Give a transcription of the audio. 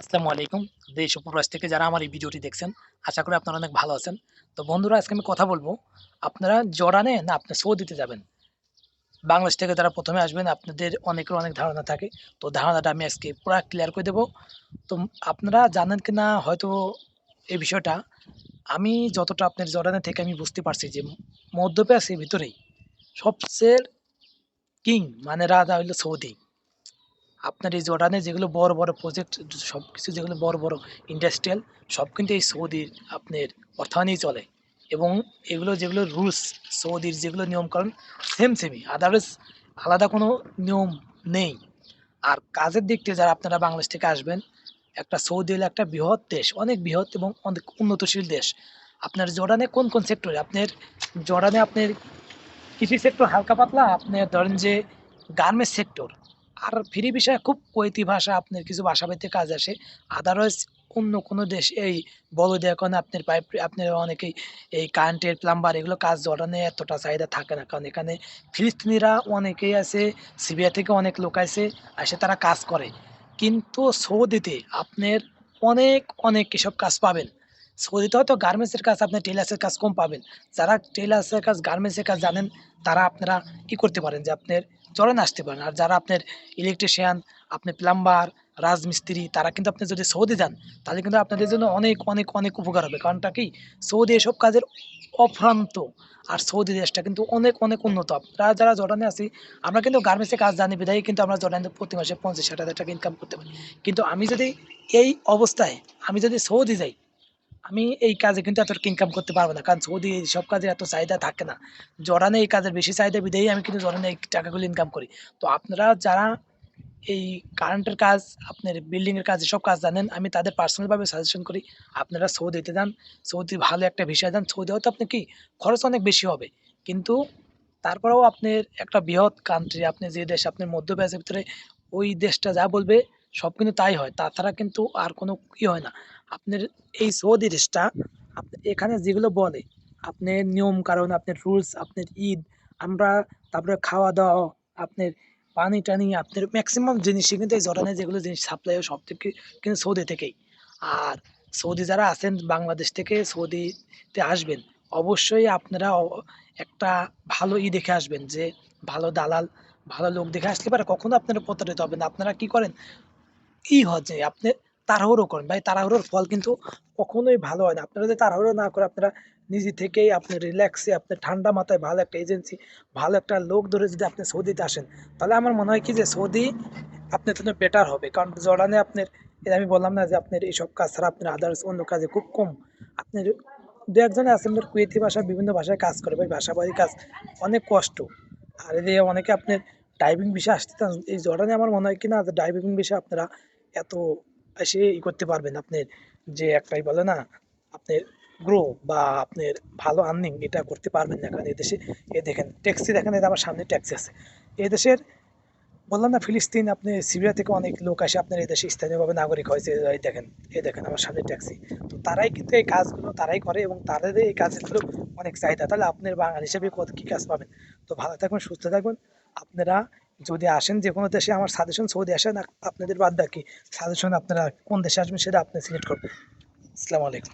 আসসালামু আলাইকুম, দেশ প্রবাস থেকে যারা আমার এই ভিডিওটি দেখছেন, আশা করি আপনারা অনেক ভালো আছেন। তো বন্ধুরা, আজকে আমি কথা বলব, আপনারা জর্ডানে না আপনি সৌদিতে যাবেন? বাংলাদেশ থেকে যারা প্রথমে আসবেন, আপনাদের অনেকের অনেক ধারণা থাকে। তো ধারণাটা আমি আজকে পুরো ক্লিয়ার করে দেবো। তো আপনারা জানেন কি না হয়তো এই বিষয়টা, আমি যতটা আপনার জর্ডানে থেকে আমি বুঝতে পারছি যে মধ্যপ্রাচ্যের ভিতরেই সবচেয়ে কিং মানে রাজা হইল সৌদি। আপনার এই জর্ডানে যেগুলো বড় বড় প্রজেক্ট সব কিছু যেগুলো বড় বড় ইন্ডাস্ট্রিয়াল সব কিন্তু এই সৌদির আপনার অর্থায়নেই চলে। এবং এগুলো যেগুলো রুলস সৌদির যেগুলো নিয়মকানুন সেম সেমই আদারওয়াইজ আলাদা কোনো নিয়ম নেই। আর কাজের দিক থেকে যারা আপনারা বাংলাদেশ থেকে আসবেন, একটা সৌদি হলো একটা বৃহৎ দেশ, অনেক বৃহৎ এবং অনেক উন্নতশীল দেশ। আপনার জর্ডানে কোন কোন সেক্টরে আপনার জর্ডানে আপনার কৃষি সেক্টর হালকা পাতলা, আপনার ধরেন যে গার্মেন্টস সেক্টর আর ফ্রি বিষয়ে খুব কৈতি ভাষা, আপনার কিছু ভাষা পেতে কাজ আসে। আদারওয়াইজ অন্য কোনো দেশ এই বড় এখন আপনার পাইপ, আপনার অনেকেই এই কারেন্টের প্লাম্বার এগুলো কাজ জড়ানে এতটা চাহিদা থাকে না। কারণ এখানে ফিলিস্তিনিরা অনেকেই আছে সিবিআই থেকে অনেক লোক আছে আসে তারা কাজ করে। কিন্তু সৌদিতে আপনার অনেক অনেক এসব কাজ পাবেন। সৌদিতে হয়তো গার্মেন্টসের কাজ, আপনি টেলার্সের কাজ কম পাবেন। যারা টেলার্সের কাজ গার্মেন্টসের কাজ জানেন, তারা আপনারা ই করতে পারেন যে আপনার চলেন আসতে পারেন। আর যারা আপনার ইলেকট্রিশিয়ান আপনি প্লাম্বার রাজমিস্ত্রি, তারা কিন্তু আপনি যদি সৌদি যান, তাহলে কিন্তু আপনাদের জন্য অনেক অনেক অনেক উপকার হবে। কারণটা কি? সৌদি এসব কাজের অফ্রান্ত। আর সৌদি দেশটা কিন্তু অনেক অনেক উন্নত। আপনারা যারা জর্ডানে আছি, আমরা কিন্তু গার্মেন্টসে কাজ জানি, বিধায় কিন্তু আমরা জর্ডানে প্রতি মাসে পঞ্চাশ ষাট হাজার টাকা ইনকাম করতে পারি। কিন্তু আমি যদি এই অবস্থায়, আমি যদি সৌদি যাই আমি এই কাজে কিন্তু এত ইনকাম করতে পারব না। কারণ সৌদি সব কাজে এত চাহিদা থাকে না। জরানে এই কাজের, বেশি চাহিদা বিধেই আমি কিন্তু জরানে এই টাকাগুলো ইনকাম করি। তো আপনারা যারা এই কারেন্টের কাজ, আপনার বিল্ডিংয়ের কাজ, এসব কাজ জানেন, আমি তাদের পার্সোনালভাবে সাজেশন করি, আপনারা সৌদিতে যান। সৌদি ভালো একটা বিষয় যান সৌদি হয়তো আপনি কি, খরচ অনেক বেশি হবে। কিন্তু তারপরেও আপনার একটা বৃহৎ কান্ট্রি আপনি যে দেশ আপনার মধ্যপ্রাচ্যের ভিতরে ওই দেশটা যা বলবে, সব কিন্তু তাই হয়। তাছাড়া কিন্তু আর কোনো ই হয় না। আপনার এই সৌদি দেশটা এখানে যেগুলো বলে, আপনার নিয়ম কারণ আপনার রুলস আপনার ঈদ, আমরা তারপরে খাওয়া দাওয়া আপনার পানি টানি আপনার ম্যাক্সিমাম জিনিসই কিন্তু এই জর্ডানে যেগুলো জিনিস সাপ্লাই হয় সব থেকে কিন্তু সৌদি থেকেই। আর সৌদি যারা আছেন, বাংলাদেশ থেকে সৌদিতে আসবেন, অবশ্যই আপনারা একটা ভালো ই দেখে আসবেন যে ভালো দালাল, ভালো লোক দেখে আসলে পারে কখনো আপনারা প্রতারিত হবেন আপনারা কি করেন? ই হচ্ছে, আপনি তাড়াহুড়ো করেন। ভাই, তাড়াহুড়োর ফল কিন্তু কখনোই ভালো হয় না। আপনারা যদি তাড়াহুড়ো না করে আপনারা নিজে থেকেই আপনি রিল্যাক্সে আপনি ঠান্ডা মাথায় ভালো একটা এজেন্সি ভালো একটা লোক ধরে যদি আপনি সৌদিতে আসেন, তাহলে আমার মনে হয় কি যে সৌদি আপনার জন্য বেটার হবে। কারণ জর্ডানে আপনার এটা আমি বললাম না যে আপনার এইসব কাজ ছাড়া আপনার আদার্স অন্য কাজে খুব কম। আপনার দু একজনে আছে আপনার কুয়েতি ভাষা বিভিন্ন ভাষায় কাজ করে। ভাই ভাষাবাড়ি কাজ অনেক কষ্ট। আর এদিকে অনেকে আপনার ড্রাইভিং বিষয়ে আসতে চান, এই জর্ডানে আমার মনে হয় কি না যে ড্রাইভিং বিষয়ে আপনারা এত এসে ই করতে পারবেন। আপনার যে একটাই বলে না, আপনার গ্রো বা আপনার ভালো আর্নিং এটা করতে পারবেন না কারণ এদেশে এ দেখেন ট্যাক্সি দেখেন এটা আমার সামনে ট্যাক্সি আছে। এদেশের বললাম না ফিলিস্তিন, আপনি সিরিয়া থেকে অনেক লোক আসে আপনার এদেশে স্থানীয়ভাবে নাগরিক হয়েছে, এই দেখেন এই দেখেন আমার সামনে ট্যাক্সি তো তারাই কিন্তু এই কাজগুলো তারাই করে এবং তাদের এই কাজগুলো অনেক চাহিদা। তাহলে আপনার বাঙালি হিসেবে কত কী কাজ পাবেন? তো ভালো থাকবেন, সুস্থ থাকবেন। আপনারা যদি আসেন যে কোনো দেশে আমার সাজেশন সৌদি আসেন আপনাদের বাদ বাকি সাজেশন আপনারা কোন দেশে আসবেন সেটা আপনি সিলেক্ট করবেন। আসসালামু আলাইকুম।